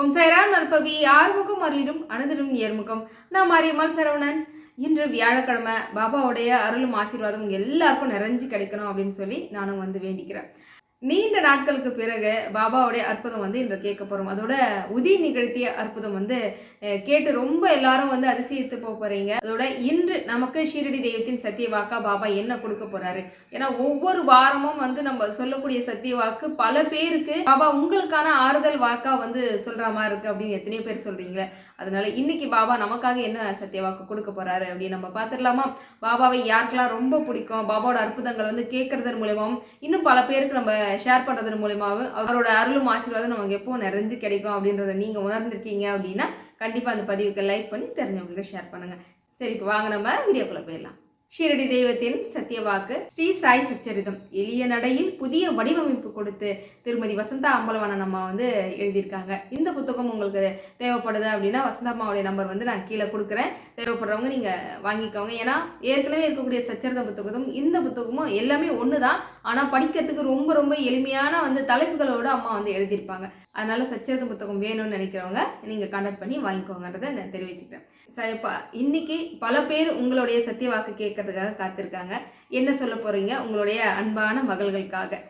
ஓம் சைராம் நற்பவி ஆறுமுகம் அருளிடும் அனதிடும் ஏர்முகம் நான் மாரியம்மாள் சரவணன். இன்று வியாழக்கிழமை பாபாவுடைய அருளும் ஆசீர்வாதம் எல்லாருக்கும் நிறைஞ்சு கிடைக்கணும் அப்படின்னு சொல்லி நானும் வந்து வேண்டிக்கிறேன். நீண்ட நாட்களுக்கு பிறகு பாபாவுடைய அற்புதம் வந்து இன்று கேட்க போகிறோம் அதோட உதி நிகழ்த்திய அற்புதம் வந்து கேட்டு ரொம்ப எல்லாரும் வந்து அதிசயித்து போக போறீங்க. அதோட இன்று நமக்கு ஷீரடி தெய்வத்தின் சத்திய வாக்கா பாபா என்ன கொடுக்க போறாரு? ஏன்னா ஒவ்வொரு வாரமும் வந்து நம்ம சொல்லக்கூடிய சத்திய வாக்கு பல பேருக்கு பாபா உங்களுக்கான ஆறுதல் வாக்கா வந்து சொல்ற மாதிரி இருக்கு அப்படின்னு எத்தனையோ பேர் சொல்றீங்க. அதனால இன்னைக்கு பாபா நமக்காக என்ன சத்திய வாக்கு கொடுக்க போறாரு அப்படின்னு நம்ம பார்த்துடலாமா? பாபாவை யாருக்கெல்லாம் ரொம்ப பிடிக்கும்? பாபாவோட அற்புதங்கள் வந்து கேட்கறதன் மூலியமாவும் இன்னும் பல பேருக்கு நம்ம ஷேர் பண்ணுறது மூலியமாகவும் அவரோட அருளும் ஆசீர்வாதம் நமக்கு எப்போ நிறைஞ்சு கிடைக்கும் அப்படின்றத நீங்கள் உணர்ந்திருக்கீங்க அப்படின்னா கண்டிப்பாக அந்த பதிவுக்கு லைக் பண்ணி தெரிஞ்சவங்களுக்கு ஷேர் பண்ணுங்க. சரி இப்போ வாங்க நம்ம வீடியோக்குள்ளே போயிடலாம். ஷீரடி தெய்வத்தின் சத்தியவாக்கு ஸ்ரீ சாய் சச்சரிதம். எளிய நடையில் புதிய வடிவமைப்பு கொடுத்து திருமதி வசந்தா அம்பலவாணன் அம்மா வந்து எழுதியிருக்காங்க. இந்த புத்தகம் உங்களுக்கு தேவைப்படுது அப்படின்னா வசந்தா அம்மாவுடைய நம்பர் வந்து நான் கீழே கொடுக்குறேன். தேவைப்படுறவங்க நீங்கள் வாங்கிக்கோங்க. ஏன்னா ஏற்கனவே இருக்கக்கூடிய சச்சரித புத்தகமும் இந்த புத்தகமும் எல்லாமே ஒன்று தான் ஆனால் படிக்கிறதுக்கு ரொம்ப ரொம்ப எளிமையான வந்து தலைப்புகளோட அம்மா வந்து எழுதியிருப்பாங்க. அதனால் சச்சரித புத்தகம் வேணும்னு நினைக்கிறவங்க நீங்கள் கான்டாக்ட் பண்ணி வாங்கிக்கோங்கன்றதை நான் தெரிவிச்சுக்கிறேன். சரி இப்போ இன்னைக்கு பல பேர் உங்களுடைய சத்திய வாக்கு கேட்கறதுக்காக காத்திருக்காங்க. என்ன சொல்ல போகிறீங்க உங்களுடைய அன்பான மகள்களுக்காக.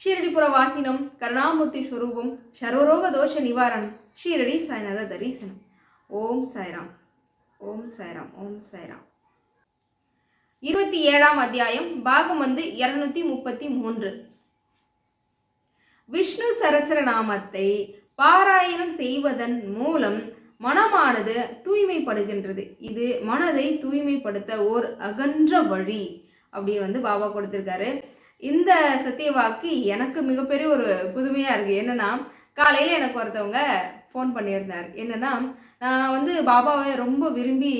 ஷீரடிபுர வாசினம் கருணாமூர்த்தி ஸ்வரூபம் சர்வரோக தோஷ நிவாரணம் ஷீரடி சாய்நாத தரிசனம். ஓம் சாய்ராம். ஓம் சாய்ராம். ஓம் சாய்ராம். இருபத்தி ஏழாம் அத்தியாயம் பாகம் வந்து இரநூத்தி முப்பத்தி மூன்று. விஷ்ணு சரசர நாமத்தை பாராயணம் செய்வதன் மூலம் மனமானது தூய்மைப்படுகின்றது. இது மனதை தூய்மைப்படுத்த ஓர் அகன்ற வழி அப்படின்னு வந்து பாபா கொடுத்துருக்காரு. இந்த சத்திய வாக்கு எனக்கு மிகப்பெரிய ஒரு புதுமையாக இருக்குது என்னென்னா காலையில் எனக்கு ஒருத்தவங்க ஃபோன் பண்ணியிருந்தார். என்னன்னா நான் வந்து பாபாவை ரொம்ப விரும்பி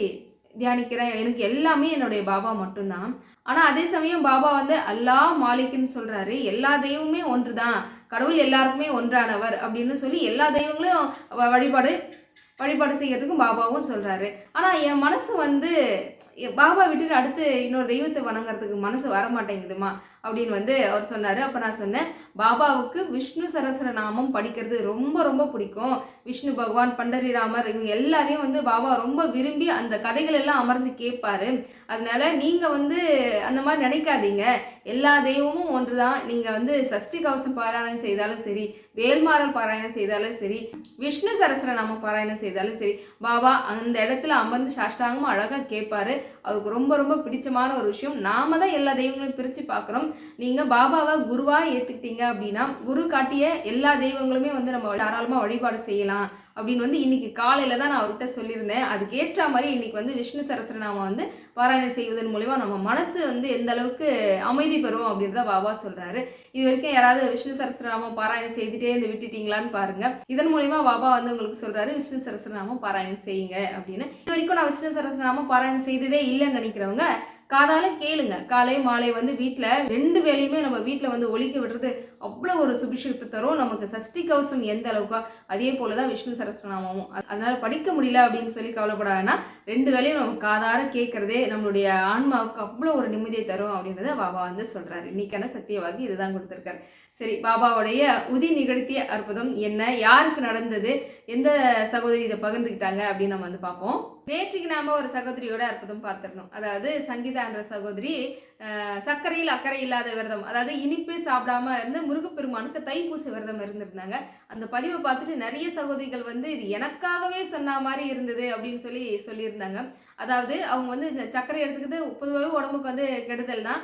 தியானிக்கிறேன். எனக்கு எல்லாமே என்னுடைய பாபா மட்டும்தான். ஆனால் அதே சமயம் பாபா வந்து அல்லாஹ் மாலிக்குன்னு சொல்கிறாரு எல்லா தெய்வமுமே ஒன்று தான் கடவுள் எல்லாருக்குமே ஒன்றானவர். அப்படின்னு சொல்லி எல்லா தெய்வங்களையும் வ- வழிபாடு வழிபாடு செய்யறதுக்கும் பாபாவும் சொல்கிறாரு ஆனால் என் மனசு வந்து எ- பாபா விட்டுட்டு அடுத்து இன்னொரு தெய்வத்தை வணங்குறதுக்கு மனசு வர மாட்டேங்குதுமா அப்படின்னு வந்து அவர் சொன்னார். அப்போ நான் சொன்னேன் பாபாவுக்கு விஷ்ணு சரஸ்வர நாமம் படிக்கிறது ரொம்ப ரொம்ப பிடிக்கும். விஷ்ணு பகவான் பண்டரிராமர் இவங்க எல்லாரையும் வந்து பாபா ரொம்ப விரும்பி அந்த கதைகள் எல்லாம் அமர்ந்து கேட்பாரு. அதனால நீங்கள் வந்து அந்த மாதிரி நினைக்காதீங்க. எல்லா தெய்வமும் ஒன்று தான் நீங்கள் வந்து சஷ்டி கவசம் பாராயணம் செய்தாலும் சரி வேல்மாறல் பாராயணம் செய்தாலும் சரி விஷ்ணு சரஸ்வர நாம பாராயணம் செய்தாலும் சரி பாபா அந்த இடத்துல அமர்ந்து சாஷ்டாங்கமா அழகாக கேட்பாரு. அவருக்கு ரொம்ப ரொம்ப பிடிச்சமான ஒரு விஷயம். நாம தான் எல்லா தெய்வங்களையும் பிரித்து பார்க்குறோம். நீங்கள் பாபாவை குருவாக ஏற்றுக்கிட்டீங்க அப்படின்னா குரு காட்டிய எல்லா தெய்வங்களுமே வந்து நம்ம தாராளமாக வழிபாடு செய்யலாம் அப்படின்னு வந்து இன்னைக்கு காலையில தான் நான் அவர்கிட்ட சொல்லியிருந்தேன். அதுக்கேற்ற மாதிரி இன்னைக்கு வந்து விஷ்ணு சரஸ்வரநாம வந்து பாராயணம் செய்வதன் மூலிமா நம்ம மனசு வந்து எந்த அளவுக்கு அமைதி பெறும் அப்படின்றத பாபா சொல்றாரு. இது வரைக்கும் யாராவது விஷ்ணு சரஸ்வரநாமம் பாராயணம் செய்துட்டே இருந்து விட்டுட்டீங்களான்னு பாருங்க. இதன் மூலிமா பாபா வந்து உங்களுக்கு சொல்றாரு விஷ்ணு சரஸ்வரநாமம் பாராயணம் செய்யுங்க அப்படின்னு. இது வரைக்கும் நான் விஷ்ணு சரஸ்வரநாமம் பாராயணம் செய்ததே இல்லைன்னு நினைக்கிறவங்க காதால கேளுங்க. காலை மாலை வந்து வீட்டில் ரெண்டு வேலையுமே நம்ம வீட்டில் வந்து ஒழிக்க விடுறது அவ்வளோ ஒரு சுபிஷத்தை தரும். நமக்கு சஷ்டி கவசம் எந்த அளவுக்கோ அதே போல தான் விஷ்ணு சரஸ்வநாமமும் அதனால படிக்க முடியல அப்படின்னு சொல்லி கவலைப்படாதுன்னா ரெண்டு வேலையும் நம்ம காதார கேட்கறதே நம்மளுடைய ஆன்மாவுக்கு அவ்வளோ ஒரு நிம்மதியை தரும் அப்படின்றத வாவா வந்து சொல்றாரு. இன்னைக்கான சத்தியவாகி இதுதான் கொடுத்துருக்காரு. சரி பாபாவுடைய உதி நிகழ்த்திய அற்புதம் என்ன? யாருக்கு நடந்தது? எந்த சகோதரி இதை பகிர்ந்துக்கிட்டாங்க அப்படின்னு நம்ம வந்து பார்ப்போம். நேற்றுக்கு நாம ஒரு சகோதரியோட அற்புதம் பார்த்துருந்தோம். அதாவது சங்கீதான்ற சகோதரி சர்க்கரையில் அக்கறை இல்லாத விரதம் அதாவது இனிப்பு சாப்பிடாம இருந்து முருகப்பெருமானுக்கு தைப்பூச விரதம் இருந்திருந்தாங்க. அந்த பதிவை பார்த்துட்டு நிறைய சகோதரிகள் வந்து இது எனக்காகவே சொன்ன மாதிரி இருந்தது அப்படின்னு சொல்லி சொல்லியிருந்தாங்க. அதாவது அவங்க வந்து இந்த சர்க்கரை எடுத்துக்கிறது பொதுவாகவே உடம்புக்கு வந்து கெடுதல் தான்.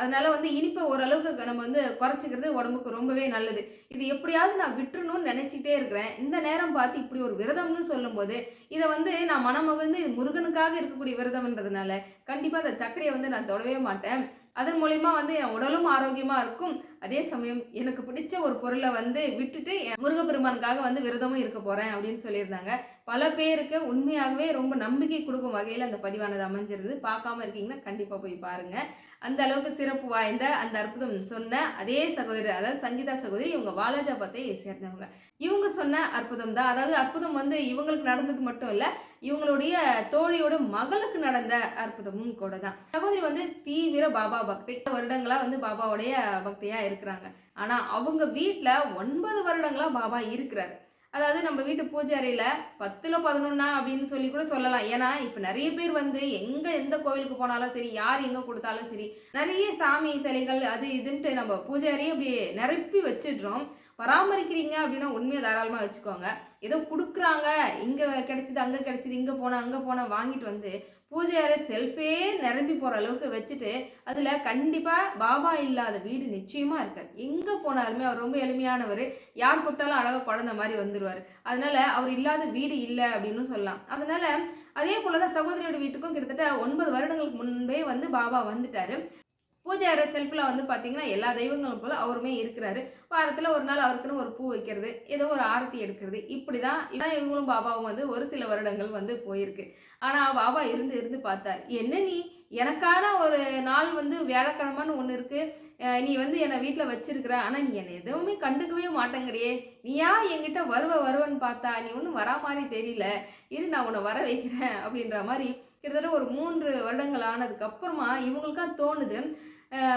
அதனால வந்து இனிப்பை ஓரளவுக்கு நம்ம வந்து குறைச்சிக்கிறது உடம்புக்கு ரொம்பவே நல்லது. இது எப்படியாவது நான் விட்டுறணும்னு நினைச்சிட்டே இருக்கிறேன். இந்த நேரம் பார்த்து இப்படி ஒரு விரதம்னு சொல்லும்போது இதை வந்து நான் மனமகிழ்ந்து முருகனுக்காக இருக்கக்கூடிய விரதம்ன்றதுனால கண்டிப்பாக அந்த சர்க்கரையை வந்து நான் தொடவே மாட்டேன். அதன் மூலயமா வந்து என் உடலும் ஆரோக்கியமாக இருக்கும். அதே சமயம் எனக்கு பிடிச்ச ஒரு பொருளை வந்து விட்டுட்டு என் முருகப்பெருமானுக்காக வந்து விரதமும் இருக்க போகிறேன் அப்படின்னு சொல்லியிருந்தாங்க. பல பேருக்கு உண்மையாகவே ரொம்ப நம்பிக்கை கொடுக்கும் வகையில் அந்த பதிவானது அமைஞ்சிருது பார்க்காம இருக்கீங்கன்னா கண்டிப்பாக போய் பாருங்கள் அந்த அளவுக்கு சிறப்பு வாய்ந்த அந்த அற்புதம் சொன்ன அதே சகோதரி அதாவது சங்கீதா சகோதரி இவங்க வாலாஜாபாத்தை சேர்ந்தவங்க. இவங்க சொன்ன அற்புதம் தான். அதாவது அற்புதம் வந்து இவங்களுக்கு நடந்தது மட்டும் இல்லை இவங்களுடைய தோழியோட மகளுக்கு நடந்த அற்புதமும் கூட தான். சகோதரி வந்து தீவிர பாபா பக்தி. வருடங்களாக வந்து பாபாவுடைய பக்தியாக இருக்கிறாங்க. ஆனால் அவங்க வீட்டில் ஒன்பது வருடங்களா பாபா இருக்கிறார். அதாவது நம்ம வீட்டு பூஜை அறையில் பத்தில் பதினொன்னா அப்படின்னு சொல்லி கூட சொல்லலாம். ஏன்னா இப்போ நிறைய பேர் வந்து எங்கே எந்த கோவிலுக்கு போனாலும் சரி யார் எங்கே கொடுத்தாலும் சரி நிறைய சாமி சிலைகள் அது இதுன்ட்டு நம்ம பூஜை அறையை அப்படி நிரப்பி வச்சிடுறோம். பராமரிக்கிறீங்க அப்படின்னா உண்மையை தாராளமாக வச்சுக்கோங்க. ஏதோ கொடுக்குறாங்க இங்கே கிடச்சிது அங்கே கிடச்சிது இங்கே போனால் அங்கே போனால் வாங்கிட்டு வந்து பூஜை அறை செல்ஃபே நிரம்பி போகிற அளவுக்கு வச்சுட்டு அதில் கண்டிப்பாக பாபா இல்லாத வீடு நிச்சயமாக இருக்காது. எங்கே போனாலுமே அவர் ரொம்ப எளிமையானவர். யார் கூப்பிட்டாலும் அழகாக குழந்த மாதிரி வந்துடுவார் அதனால அவர் இல்லாத வீடு இல்லை அப்படின்னு சொல்லலாம். அதனால் அதே போல தான் சகோதரியோட வீட்டுக்கும் கிட்டத்தட்ட ஒன்பது வருடங்களுக்கு முன்பே வந்து பாபா வந்துட்டார். பூஜை அறை செல்ஃபில் வந்து பார்த்தீங்கன்னா எல்லா தெய்வங்களும் போல் அவருமே இருக்கிறாரு. வாரத்தில் ஒரு நாள் அவருக்குன்னு ஒரு பூ வைக்கிறது ஏதோ ஒரு ஆரத்தி எடுக்கிறது. இப்படி தான் இதான் இவங்களும் பாபாவும் வந்து ஒரு சில வருடங்கள் வந்து போயிருக்கு. ஆனால் பாபா இருந்து இருந்து பார்த்தார் என்ன நீ? எனக்கான ஒரு நாள் வந்து வியாழக்கிழமைன்னு ஒன்று இருக்குது நீ வந்து என்னை வீட்டில் வச்சிருக்கிற. ஆனால் நீ என்னை எதுவுமே கண்டுக்கவே மாட்டேங்கிறியே. நீயா என்கிட்ட வருவ வருவன்னு பார்த்தா நீ ஒன்றும் வரா மாதிரி தெரியல. இரு நான் உன்னை வர வைக்கிறேன். அப்படின்ற மாதிரி கிட்டத்தட்ட ஒரு மூன்று வருடங்கள் ஆனதுக்கு அப்புறமா இவங்களுக்கா தோணுது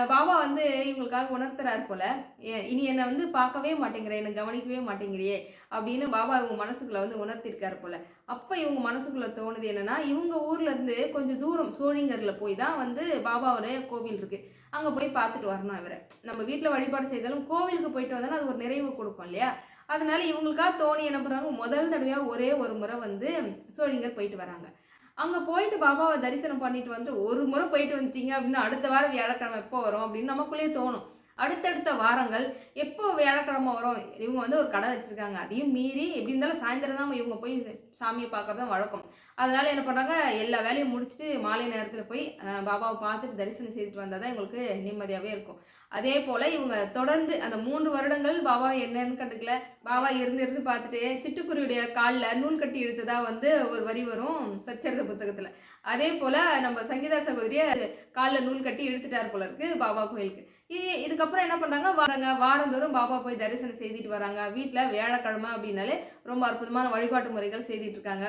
பாபா வந்து இவங்களுக்காக உணர்த்துறாரு போல. எ- இனி என்னை வந்து பார்க்கவே மாட்டேங்கிற என்னை கவனிக்கவே மாட்டேங்கிறியே அப்படின்னு பாபா இவங்க மனசுக்குள்ள வந்து உணர்த்திருக்காரு போல. அப்போ இவங்க மனசுக்குள்ள தோணுது என்னன்னா இவங்க ஊர்ல இருந்து கொஞ்சம் தூரம் சோழிங்கரில் போய் தான் வந்து பாபாவோட கோவில் இருக்கு. அங்கே போய் பார்த்துட்டு வரணும் இவரை. நம்ம வீட்டில் வழிபாடு செய்தாலும் கோவிலுக்கு போயிட்டு வந்தாலும் அது ஒரு நிறைவு கொடுக்கும் இல்லையா? அதனால இவங்களுக்காக தோணி என்ன பண்ணுறாங்க முதல் தடவையாக ஒரே ஒரு முறை வந்து சோழிங்கர் போயிட்டு வராங்க. அங்கே போயிட்டு பாபாவை தரிசனம் பண்ணிட்டு வந்து ஒரு முறை போயிட்டு வந்துட்டீங்க அப்படின்னா அடுத்த வாரம் வியாழக்கிழமை எப்போ வரும் அப்படின்னு நமக்குள்ளேயே தோணும். அடுத்தடுத்த வாரங்கள் எப்போ வியாழக்கிழமை வரும் இவங்க வந்து ஒரு கடை வச்சுருக்காங்க. அதையும் மீறி எப்படி இருந்தாலும் சாயந்தரம் தான் இவங்க போய் சாமியை பார்க்கறது தான் வழக்கம். அதனால் என்ன பண்ணுறாங்க எல்லா வேலையும் முடிச்சுட்டு மாலை நேரத்தில் போய் பாபாவை பார்த்துட்டு தரிசனம் செய்துட்டு வந்தால் தான் இவங்களுக்கு நிம்மதியாகவே இருக்கும். அதே போல் இவங்க தொடர்ந்து அந்த மூன்று வருடங்கள் பாபா என்னன்னு கண்டுக்கல. பாபா இருந்து இருந்து பார்த்துட்டு சிட்டுக்குருவியுடைய காலில் நூல் கட்டி இழுத்ததா வந்து ஒரு வரி வரும் சச்சரித புத்தகத்தில். அதே போல் நம்ம சங்கீதா சகோதரியை காலில் நூல் கட்டி இழுத்துட்டார் போல இருக்கு பாபா கோயிலுக்கு. இது இதுக்கப்புறம் என்ன பண்ணுறாங்க வராங்க. வாரந்தோறும் பாபா போய் தரிசனம் செய்துட்டு வராங்க. வீட்டில் வியாழக்கிழமை அப்படின்னாலே ரொம்ப அற்புதமான வழிபாட்டு முறைகள் செய்துட்டு இருக்காங்க.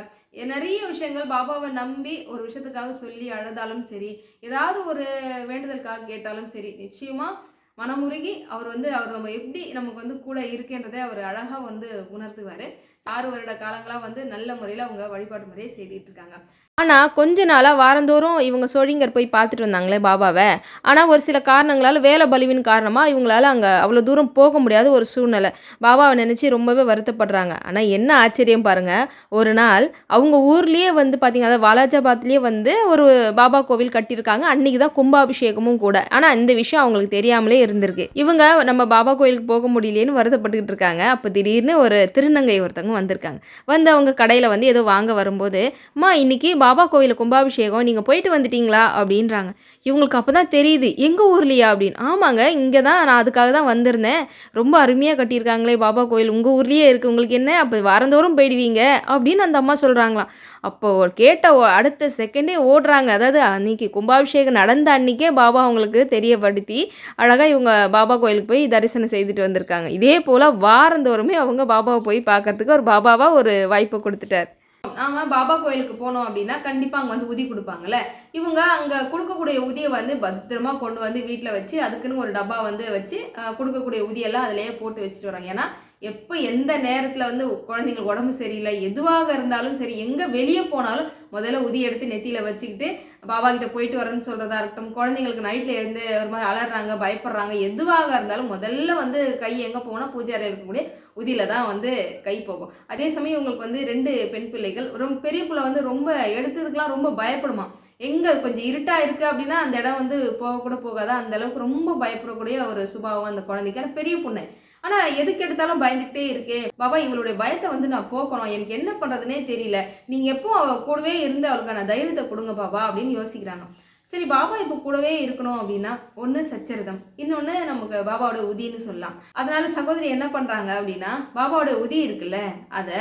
நிறைய விஷயங்கள் பாபாவை நம்பி ஒரு விஷயத்துக்காக சொல்லி அழுதாலும் சரி ஏதாவது ஒரு வேண்டுதலுக்காக கேட்டாலும் சரி நிச்சயமாக மனமுருகி அவர் வந்து அவர் நம்ம எப்படி நமக்கு வந்து கூட இருக்குன்றதை அவர் அழகாக வந்து உணர்த்துவார். ஆறு வருட காலங்களாக வந்து நல்ல முறையில் அவங்க வழிபாட்டு முறையை செய்துட்டு இருக்காங்க. ஆனால் கொஞ்ச நாளாக வாரந்தோறும் இவங்க சோழிங்கர் போய் பார்த்துட்டு வந்தாங்களே பாபாவை. ஆனால் ஒரு சில காரணங்களால் வேலை பலுவின் காரணமாக இவங்களால அங்கே அவ்வளோ தூரம் போக முடியாத ஒரு சூழ்நிலை. பாபாவை நினச்சி ரொம்பவே வருத்தப்படுறாங்க. ஆனால் என்ன ஆச்சரியம் பாருங்கள் ஒரு நாள் அவங்க ஊர்லேயே வந்து பார்த்திங்க அதாவது வாலாஜாபாத்லேயே வந்து ஒரு பாபா கோவில் கட்டியிருக்காங்க. அன்றைக்கி தான் கும்பாபிஷேகமும் கூட. ஆனால் இந்த விஷயம் அவங்களுக்கு தெரியாமலே இருந்திருக்கு. இவங்க நம்ம பாபா கோயிலுக்கு போக முடியலேன்னு வருத்தப்பட்டுக்கிட்டு இருக்காங்க. அப்போ திடீர்னு ஒரு திருநங்கை ஒருத்தவங்க வந்திருக்காங்க. வந்து அவங்க கடையில் வந்து ஏதோ வாங்க வரும்போது அம்மா இன்றைக்கி பாபா கோவிலில் கும்பாபிஷேகம் நீங்கள் போயிட்டு வந்துட்டீங்களா? அப்படின்றாங்க. இவங்களுக்கு அப்போ தான் தெரியுது எங்கள் ஊர்லையா? அப்படின்னு. ஆமாங்க இங்கே தான் நான் அதுக்காக தான் வந்திருந்தேன். ரொம்ப அருமையாக கட்டியிருக்காங்களே பாபா கோயில் உங்கள் ஊர்லேயே இருக்குது உங்களுக்கு என்ன? அப்போ வாரந்தோறும் போயிடுவீங்க? அப்படின்னு அந்த அம்மா சொல்கிறாங்களாம் அப்போ கேட்ட அடுத்த செகண்டே ஓடுறாங்க. அதாவது அன்னைக்கு கும்பாபிஷேகம் நடந்த அன்னைக்கே பாபா அவங்களுக்கு தெரியப்படுத்தி அழகாக இவங்க பாபா கோயிலுக்கு போய் தரிசனம் செய்துட்டு வந்திருக்காங்க. இதே போல் வாரந்தோறுமே அவங்க பாபாவை போய் பார்க்கறதுக்கு ஒரு பாபாவாக ஒரு வாய்ப்பு கொடுத்துட்டார். நாம பாபா கோயிலுக்கு போனோம் அப்படின்னா கண்டிப்பாக அங்கே வந்து உதி கொடுப்பாங்கல்ல. இவங்க அங்கே கொடுக்கக்கூடிய உதியை வந்து பத்திரமா கொண்டு வந்து வீட்டில் வச்சு அதுக்குன்னு ஒரு டப்பா வந்து வச்சு கொடுக்கக்கூடிய உதியெல்லாம் அதிலேயே போட்டு வச்சுட்டு வராங்க. ஏன்னா எப்போ எந்த நேரத்தில் வந்து குழந்தைங்களுக்கு உடம்பு சரியில்லை எதுவாக இருந்தாலும் சரி எங்கே வெளியே போனாலும் முதல்ல உதி எடுத்து நெத்தியில் வச்சுக்கிட்டு பாபா கிட்ட போயிட்டு வரேன்னு சொல்கிறதா இருக்கட்டும் குழந்தைங்களுக்கு நைட்டில் இருந்து ஒரு மாதிரி அலறாங்க பயப்படுறாங்க எதுவாக இருந்தாலும் முதல்ல வந்து கை எங்கே போனால் பூஜை அறையில் இருக்கக்கூடிய உதியில் தான் வந்து கை போகும். அதே சமயம் உங்களுக்கு வந்து ரெண்டு பெண் பிள்ளைகள் ரொம்ப பெரிய பிள்ளை வந்து ரொம்ப எடுத்ததுக்கெலாம் ரொம்ப பயப்படுமா? எங்கே கொஞ்சம் இருட்டாக இருக்குது அப்படின்னா அந்த இடம் வந்து போகக்கூட போகாதான் அந்தளவுக்கு அந்த அளவுக்கு ரொம்ப பயப்படக்கூடிய ஒரு சுபாவம் அந்த குழந்தைக்கு. அது பெரிய பொண்ணு ஆனா எதுக்கு எடுத்தாலும் பயந்துக்கிட்டே இருக்கே. பாபா இவளுடைய பயத்தை வந்து நான் போக்கணும். எனக்கு என்ன பண்றதுனே தெரியல. நீங்க எப்போ அவ கூடவே இருந்து அவளுக்கான தைரியத்தை கொடுங்க பாபா அப்படின்னு யோசிக்கிறாங்க. சரி பாபா இப்போ கூடவே இருக்கணும் அப்படின்னா ஒன்று சச்சரிதம். இன்னொன்று நமக்கு பாபாவோட உதின்னு சொல்லலாம். அதனால சகோதரி என்ன பண்ணுறாங்க அப்படின்னா பாபாவோட உதி இருக்குல்ல அதை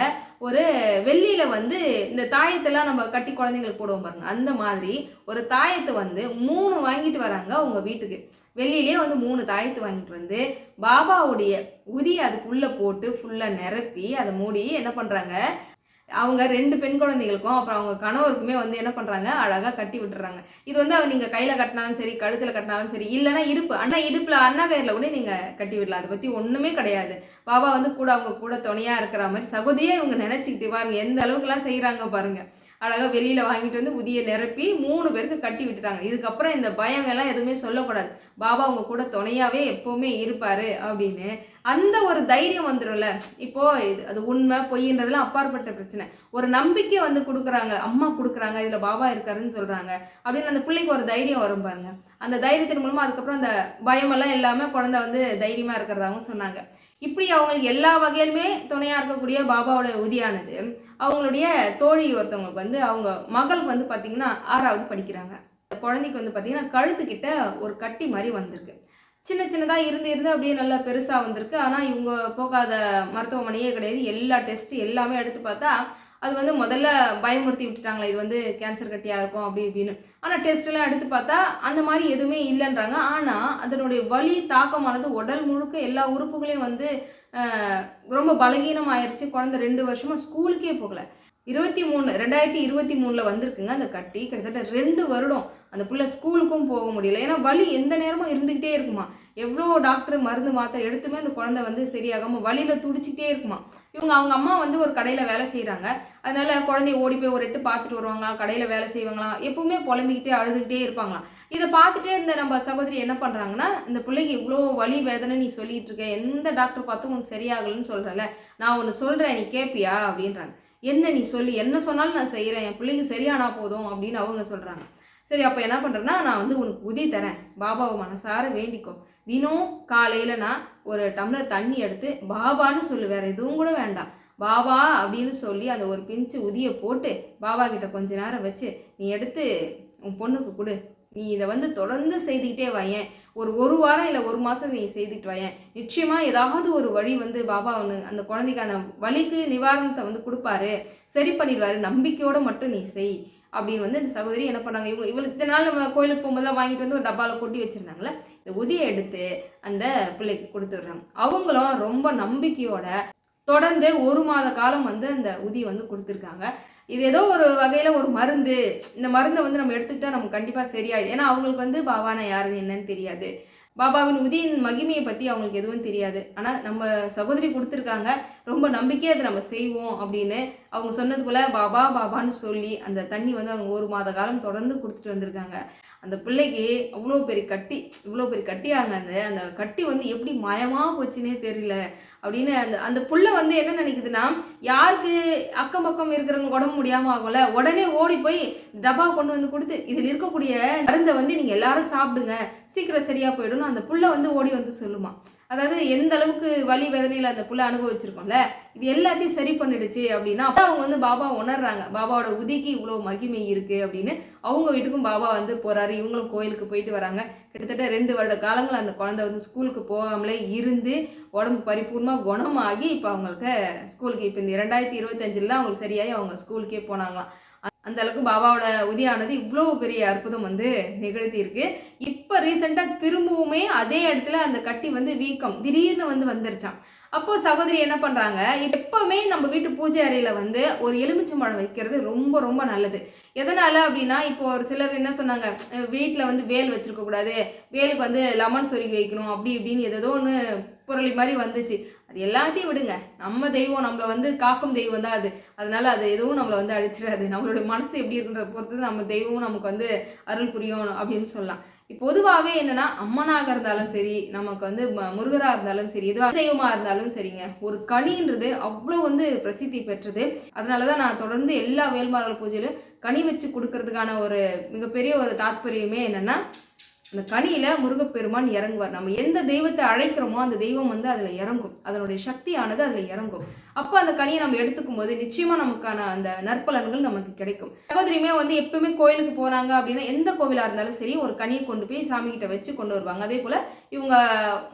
ஒரு வெள்ளியில் வந்து இந்த தாயத்தெல்லாம் நம்ம கட்டி குழந்தைங்களுக்கு போடுவோம் பாருங்க. அந்த மாதிரி ஒரு தாயத்தை வந்து மூணு வாங்கிட்டு வராங்க அவங்க வீட்டுக்கு. வெளியிலே வந்து மூணு தாயத்து வாங்கிட்டு வந்து பாபாவுடைய உதி அதுக்குள்ளே போட்டு ஃபுல்லாக நிரப்பி அதை மூடி என்ன பண்ணுறாங்க அவங்க ரெண்டு பெண் குழந்தைகளுக்கும் அப்புறம் அவங்க கணவருக்குமே வந்து என்ன பண்ணுறாங்க அழகாக கட்டி விட்டுறாங்க. இது வந்து அவங்க நீங்கள் கையில் கட்டினாலும் சரி கழுத்தில் கட்டினாலும் சரி இல்லைன்னா இடுப்பு. அண்ணா இடுப்பில் அண்ணா கயிறில் கூட நீங்கள் கட்டி விடலாம். அதை பற்றி ஒன்றுமே கிடையாது. பாபா வந்து கூட அவங்க கூட துணையாக இருக்கிற மாதிரி சகோதரியே இவங்க நினச்சிக்கிட்டு பாருங்கள் எந்த அளவுக்குலாம் செய்கிறாங்க பாருங்கள் அழகாக வெளியில் வாங்கிட்டு வந்து உதிய நிரப்பி மூணு பேருக்கு கட்டி விட்டுட்டாங்க. இதுக்கப்புறம் இந்த பயங்கள்லாம் எதுவுமே சொல்லக்கூடாது. பாபா அவங்க கூட துணையாகவே எப்போவுமே இருப்பார் அப்படின்னு. அந்த ஒரு தைரியம் வந்துடும்ல இப்போது இது அது உண்மை பொய்ன்றதெல்லாம் அப்பாற்பட்ட பிரச்சனை. ஒரு நம்பிக்கை வந்து கொடுக்குறாங்க. அம்மா கொடுக்குறாங்க. இதில் பாபா இருக்காருன்னு சொல்கிறாங்க அப்படின்னு அந்த பிள்ளைக்கு ஒரு தைரியம் வரும் பாருங்க. அந்த தைரியத்தின் மூலமாக அதுக்கப்புறம் அந்த பயமெல்லாம் இல்லாமல் குழந்தை வந்து தைரியமாக இருக்கிறதாகவும் சொன்னாங்க. இப்படி அவங்களுக்கு எல்லா வகையிலுமே துணையாக இருக்கக்கூடிய பாபாவோட உதியானது அவங்களுடைய தோழி ஒருத்தவங்களுக்கு வந்து அவங்க மகளுக்கு வந்து பார்த்திங்கன்னா ஆறாவது படிக்கிறாங்க. குழந்தைக்கு வந்து பார்த்திங்கன்னா கழுத்துக்கிட்ட ஒரு கட்டி மாதிரி வந்திருக்கு. சின்ன சின்னதாக இருந்து இருந்து அப்படியே நல்லா பெருசாக வந்திருக்கு. ஆனால் இவங்க போகாத மருத்துவமனையே கிடையாது. எல்லா டெஸ்ட் எல்லாமே எடுத்து பார்த்தா அது வந்து முதல்ல பயமுறுத்தி விட்டுட்டாங்களே இது வந்து கேன்சர் கட்டியாக இருக்கும் அப்படி இப்படின்னு. ஆனால் டெஸ்ட்டெல்லாம் எடுத்து பார்த்தா அந்த மாதிரி எதுவுமே இல்லைன்றாங்க. ஆனால் அதனுடைய வலி தாக்கமானது உடல் முழுக்க எல்லா உறுப்புகளையும் வந்து ரொம்ப பலகீனம் ஆயிடுச்சு குழந்தை ரெண்டு வருஷமாக ஸ்கூலுக்கே போகல. இருபத்தி மூணு ரெண்டாயிரத்தி இருபத்தி மூணில் வந்திருக்குங்க அந்த கட்டி. கிட்டத்தட்ட ரெண்டு வருடம் அந்த பிள்ளை ஸ்கூலுக்கும் போக முடியல. ஏன்னா வலி எந்த நேரமும் இருந்துக்கிட்டே இருக்குமா. எவ்வளோ டாக்டர் மருந்து மாத்திரை எடுத்துமே அந்த குழந்தை வந்து சரியாகாமல் வலியில் துடிச்சிக்கிட்டே இருக்குமா. இவங்க அவங்க அம்மா வந்து ஒரு கடையில் வேலை செய்கிறாங்க அதனால குழந்தைய ஓடி போய் ஒரு எட்டு பார்த்துட்டு வருவாங்களாம் கடையில் வேலை செய்வாங்களாம் எப்பவுமே புலம்பிக்கிட்டே அழுதுகிட்டே இருப்பாங்களாம். இதை பார்த்துட்டே இருந்த நம்ம சகோதரி என்ன பண்ணுறாங்கன்னா இந்த பிள்ளைக்கு இவ்வளோ வலி வேதனை நீ சொல்லிட்டு இருக்க எந்த டாக்டர் பார்த்தும் உனக்கு சரியாகலன்னு சொல்கிறல நான் ஒன்று சொல்கிறேன் நீ கேட்பியா அப்படின்றாங்க. என்ன நீ சொல்லி என்ன சொன்னாலும் நான் செய்கிறேன் என் பிள்ளைக்கு சரியானா போதும் அப்படின்னு அவங்க சொல்கிறாங்க சரி அப்போ என்ன பண்ணுறேன்னா நான் வந்து உனக்கு உதி தரேன். பாபாவை மனசார வேண்டிக்கோ. தினம் காலையில் நான் ஒரு டம்ளர் தண்ணி எடுத்து பாபான்னு சொல்லு வேறு எதுவும் கூட வேண்டாம். பாபா அப்படின்னு சொல்லி அந்த ஒரு பிஞ்சு உதியை போட்டு பாபா கிட்ட கொஞ்ச நேரம் வச்சு நீ எடுத்து உன் பொண்ணுக்கு கொடு. நீ இதை வந்து தொடர்ந்து செய்துக்கிட்டே வாயேன். ஒரு ஒரு வாரம் இல்லை ஒரு மாதம் நீ செய்துக்கிட்டு வாயேன். நிச்சயமாக ஏதாவது ஒரு வழி வந்து பாபா ஒன்று அந்த குழந்தைக்கான வலிக்கு நிவாரணத்தை வந்து கொடுப்பாரு. சரி பண்ணிடுவாரு. நம்பிக்கையோடு மட்டும் நீ செய். அப்படின்னு வந்து இந்த சகோதரி என்ன பண்ணாங்க? இவங்க இவ்வளோ இத்தனை நாள் நம்ம கோயிலுக்கு போகும்போதெல்லாம் வாங்கிட்டு வந்து ஒரு டப்பாவில் கொட்டி வச்சுருந்தாங்களே இந்த உதியை எடுத்து அந்த பிள்ளைக்கு கொடுத்துட்றாங்க அவங்களும் ரொம்ப நம்பிக்கையோட தொடர்ந்து ஒரு மாத காலம் வந்து அந்த உதி வந்து கொடுத்துருக்காங்க. இது ஏதோ ஒரு வகையில் ஒரு மருந்து. இந்த மருந்தை வந்து நம்ம எடுத்துக்கிட்டா நம்ம கண்டிப்பாக சரியாயிடும். ஏன்னா அவங்களுக்கு வந்து பாபானா யாரு என்னன்னு தெரியாது. பாபாவின் உதியின் மகிமையை பற்றி அவங்களுக்கு எதுவும் தெரியாது. ஆனால் நம்ம சகோதரி கொடுத்துருக்காங்க. ரொம்ப நம்பிக்கையாக அதை நம்ம செய்வோம் அப்படின்னு அவங்க சொன்னது போல் பாபா பாபான்னு சொல்லி அந்த தண்ணி வந்து அவங்க ஒரு மாத காலம் தொடர்ந்து கொடுத்துட்டு வந்திருக்காங்க. அந்த பிள்ளைக்கு அவ்வளோ பெரிய கட்டி இவ்வளோ பெரிய கட்டியாங்க அந்த அந்த கட்டி வந்து எப்படி மயமாக போச்சுன்னே தெரியல. அப்படின்னு அந்த அந்த புள்ள வந்து என்ன நினைக்குதுன்னா யாருக்கு அக்கம் பக்கம் இருக்கிறவங்க உடம்பு முடியாமல் ஆகும்ல உடனே ஓடி போய் டப்பா கொண்டு வந்து கொடுத்து இதில் இருக்கக்கூடிய மருந்தை வந்து நீங்கள் எல்லாரும் சாப்பிடுங்க சீக்கிரம் சரியாக போயிடும்னு அந்த புள்ள வந்து ஓடி வந்து சொல்லுமா. அதாவது எந்த அளவுக்கு வலி வேதனையில் அந்த புள்ள அனுபவிச்சிருக்கோம்ல இது எல்லாத்தையும் சரி பண்ணிடுச்சு அப்படின்னா அப்போ அவங்க வந்து பாபா உணர்றாங்க. பாபாவோட உதிக்கு இவ்வளோ மகிமை இருக்குது அப்படின்னு. அவங்க வீட்டுக்கும் பாபா வந்து போகிறாரு இவங்களும் கோயிலுக்கு போயிட்டு வராங்க. கிட்டத்தட்ட ரெண்டு வருட காலங்கள் அந்த குழந்தை வந்து ஸ்கூலுக்கு போகாமலே இருந்து உடம்பு பரிபூர்ணமாக குணமாகி இப்போ அவங்களுக்கு ஸ்கூலுக்கு இப்போ இந்த ரெண்டாயிரத்தி இருபத்தஞ்சில் தான் அவங்களுக்கு சரியாகி அவங்க ஸ்கூலுக்கே போனாங்களாம். அந்த அளவுக்கு பாபாவோட உதியானது இவ்வளோ பெரிய அற்புதம் வந்து நிகழ்த்தியிருக்கு. இப்போ ரீசெண்டாக திரும்பவுமே அதே இடத்துல அந்த கட்டி வந்து வீக்கம் திடீர்னு வந்து வந்துருச்சான் அப்போ சகோதரி என்ன பண்றாங்க? எப்பவுமே நம்ம வீட்டு பூஜை அறையில வந்து ஒரு எலுமிச்சை மழை வைக்கிறது ரொம்ப ரொம்ப நல்லது. எதனால அப்படின்னா இப்போ ஒரு சிலர் என்ன சொன்னாங்க? வீட்டில் வந்து வேல் வச்சிருக்க கூடாது வேலுக்கு வந்து லெமன் சொருகி வைக்கணும் அப்படி இப்படின்னு ஏதோ ஒன்று புரளி மாதிரி வந்துச்சு. அது எல்லாத்தையும் விடுங்க. நம்ம தெய்வம் நம்மளை வந்து காக்கும் தெய்வம் தான் அது. அதனால அது எதுவும் நம்மளை வந்து அழிச்சிடாது. நம்மளோட மனசு எப்படி இருக்குன்ற பொறுத்து நம்ம தெய்வம் நமக்கு வந்து அருள் புரியும் அப்படின்னு சொல்லலாம். பொதுவாகவே என்னன்னா அம்மனாக இருந்தாலும் சரி நமக்கு வந்து முருகராக இருந்தாலும் சரி எதுவாக தெய்வமாக இருந்தாலும் சரிங்க. ஒரு கனின்றது அவ்வளோ வந்து பிரசித்தி பெற்றது. அதனால தான் நான் தொடர்ந்து எல்லா வேல்மார்கள் பூஜையிலும் கனி வச்சு கொடுக்கறதுக்கான ஒரு மிகப்பெரிய ஒரு தாற்பயமே என்னென்னா அந்த கனியில் முருகப்பெருமான் இறங்குவார். நம்ம எந்த தெய்வத்தை அழைக்கிறோமோ அந்த தெய்வம் வந்து அதில் இறங்கும். அதனுடைய சக்தியானது அதில் இறங்கும். அப்போ அந்த கனியை நம்ம எடுத்துக்கும் போது நிச்சயமா நமக்கான அந்த நற்பலன்கள் நமக்கு கிடைக்கும். சகோதரியுமே வந்து எப்பவுமே கோயிலுக்கு போறாங்க அப்படின்னா எந்த கோவிலா இருந்தாலும் சரி ஒரு கனியை கொண்டு போய் சாமி கிட்ட வச்சு கொண்டு வருவாங்க. அதே போல இவங்க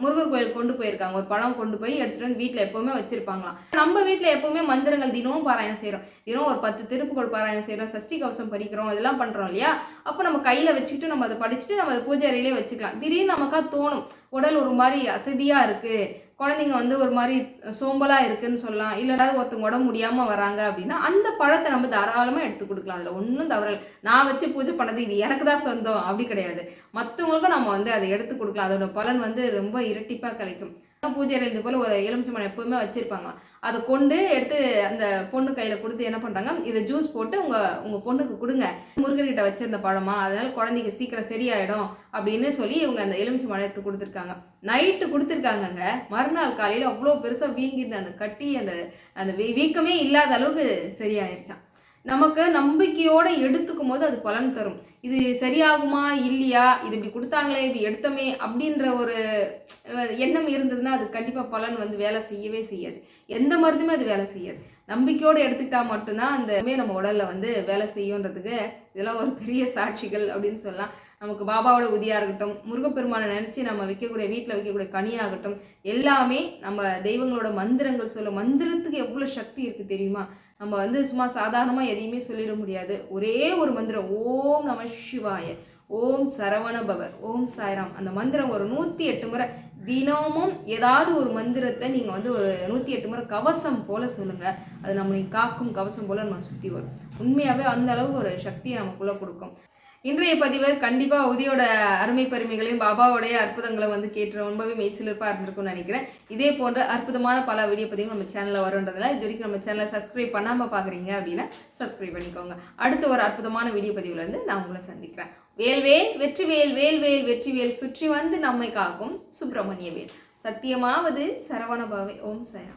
முருகர் கோயில் கொண்டு போயிருக்காங்க. ஒரு பழம் கொண்டு போய் எடுத்துட்டு வந்து வீட்டில் எப்பவுமே வச்சிருப்பாங்களாம். நம்ம வீட்டில் எப்பவுமே மந்திரங்கள் தினமும் பாராயணம் செய்கிறோம் தினம் ஒரு பத்து திருப்புகழ் பாராயணம் செய்கிறோம் சஷ்டி கவசம் படிக்கிறோம் இதெல்லாம் பண்ணுறோம் இல்லையா? அப்போ நம்ம கையில் வச்சுக்கிட்டு நம்ம அதை படிச்சுட்டு நம்ம அதை பூஜை அறையிலே வச்சுக்கலாம். திடீர்னு நமக்கா தோணும் உடல் ஒரு மாதிரி அசதியாக இருக்குது குழந்தைங்க வந்து ஒரு மாதிரி சோம்பலாக இருக்குன்னு சொல்லலாம். இல்லைனா ஒருத்தவங்க உடம்பு முடியாமல் வராங்க அப்படின்னா அந்த பழத்தை நம்ம தாராளமாக எடுத்து கொடுக்கலாம். அதில் ஒன்றும் தவறல நான் வச்சு பூஜை பண்ணது இது எனக்கு தான் சொந்தம். அப்படி கிடையாது. மற்றவங்களுக்கும் நம்ம வந்து அதை எடுத்து கொடுக்கலாம். அதோட பலன் வந்து ரொம்ப இரட்டிப்பாக கிடைக்கும். பூஜை இது போல் ஒரு எலுமிச்சம்பழம் எப்போவுமே வச்சுருப்பாங்க. அதை கொண்டு எடுத்து அந்த பொண்ணு கையில் கொடுத்து என்ன பண்ணுறாங்க இதை ஜூஸ் போட்டு உங்கள் உங்கள் பொண்ணுக்கு கொடுங்க. முருகர்கிட்ட வச்சிருந்த பழமா அதனால குழந்தைக்கு சீக்கிரம் சரியாயிடும் அப்படின்னு சொல்லி இவங்க அந்த எலுமிச்சை பழத்தை கொடுத்துருக்காங்க. நைட்டு கொடுத்துருக்காங்கங்க. மறுநாள் காலையில் அவ்வளோ பெருசாக வீங்கிருந்த அந்த கட்டி அந்த அந்த வீ- வீக்கமே இல்லாத அளவுக்கு சரியாயிருச்சான் நமக்கு நம்பிக்கையோட எடுத்துக்கும் போது அது பலன் தரும். இது சரியாகுமா இல்லையா? இது இப்படி கொடுத்தாங்களே இது எடுத்தோமே அப்படின்ற ஒரு எண்ணம் இருந்ததுன்னா அது கண்டிப்பாக பலன் வந்து வேலை செய்யவே செய்யாது. எந்த மருந்துமே அது வேலை செய்யாது. நம்பிக்கையோடு எடுத்துக்கிட்டா மட்டும்தான் அந்த நம்ம உடலில் வந்து வேலை செய்யுன்றதுக்கு இதெல்லாம் ஒரு பெரிய சாட்சிகள் அப்படின்னு சொல்லலாம். நமக்கு பாபாவோட உதியாக இருக்கட்டும் முருகப்பெருமானை நினச்சி நம்ம வைக்கக்கூடிய வீட்டில் வைக்கக்கூடிய கனியாகட்டும் எல்லாமே நம்ம தெய்வங்களோட மந்திரங்கள் சொல்ல மந்திரத்துக்கு எவ்வளோ சக்தி இருக்குது தெரியுமா? நம்ம வந்து சும்மா சாதாரணமாக எதையுமே சொல்லிட முடியாது. ஒரே ஒரு மந்திரம் ஓம் நம சிவாய ஓம் சரவண பவர் ஓம் சாய்ராம். அந்த மந்திரம் ஒரு நூற்றி எட்டு முறை. தினமும் ஏதாவது ஒரு மந்திரத்தை நீங்கள் வந்து ஒரு நூற்றி எட்டு முறை கவசம் போல் சொல்லுங்கள் அது நம்மளை காக்கும் கவசம் போல் நம்ம சுற்றி வரும். உண்மையாகவே அந்த அளவு ஒரு சக்தியை நமக்குள்ளே கொடுக்கும். இன்றைய பதிவு கண்டிப்பாக உதியோட அருமை பெருமைகளையும் பாபாவுடைய அற்புதங்களை வந்து கேட்டு ரொம்பவே மெய்சிலிருப்பாக இருந்திருக்கும்னு நினைக்கிறேன். இதே போன்ற அற்புதமான பல வீடியோ பதிவு நம்ம சேனலில் வருன்றதுல இது வரைக்கும் நம்ம சேனலை சப்ஸ்கிரைப் பண்ணாமல் பார்க்குறீங்க அப்படின்னா சப்ஸ்கிரைப் பண்ணிக்கோங்க. அடுத்த ஒரு அற்புதமான வீடியோ பதிவில் வந்து நான் உங்களை சந்திக்கிறேன். வேல்வேல் வெற்றிவேல் வேல்வேல் வெற்றிவேல் சுற்றி வந்து நம்மை காக்கும் சுப்பிரமணிய வேல். சத்தியமாவது சரவணபாவை ஓம் சயா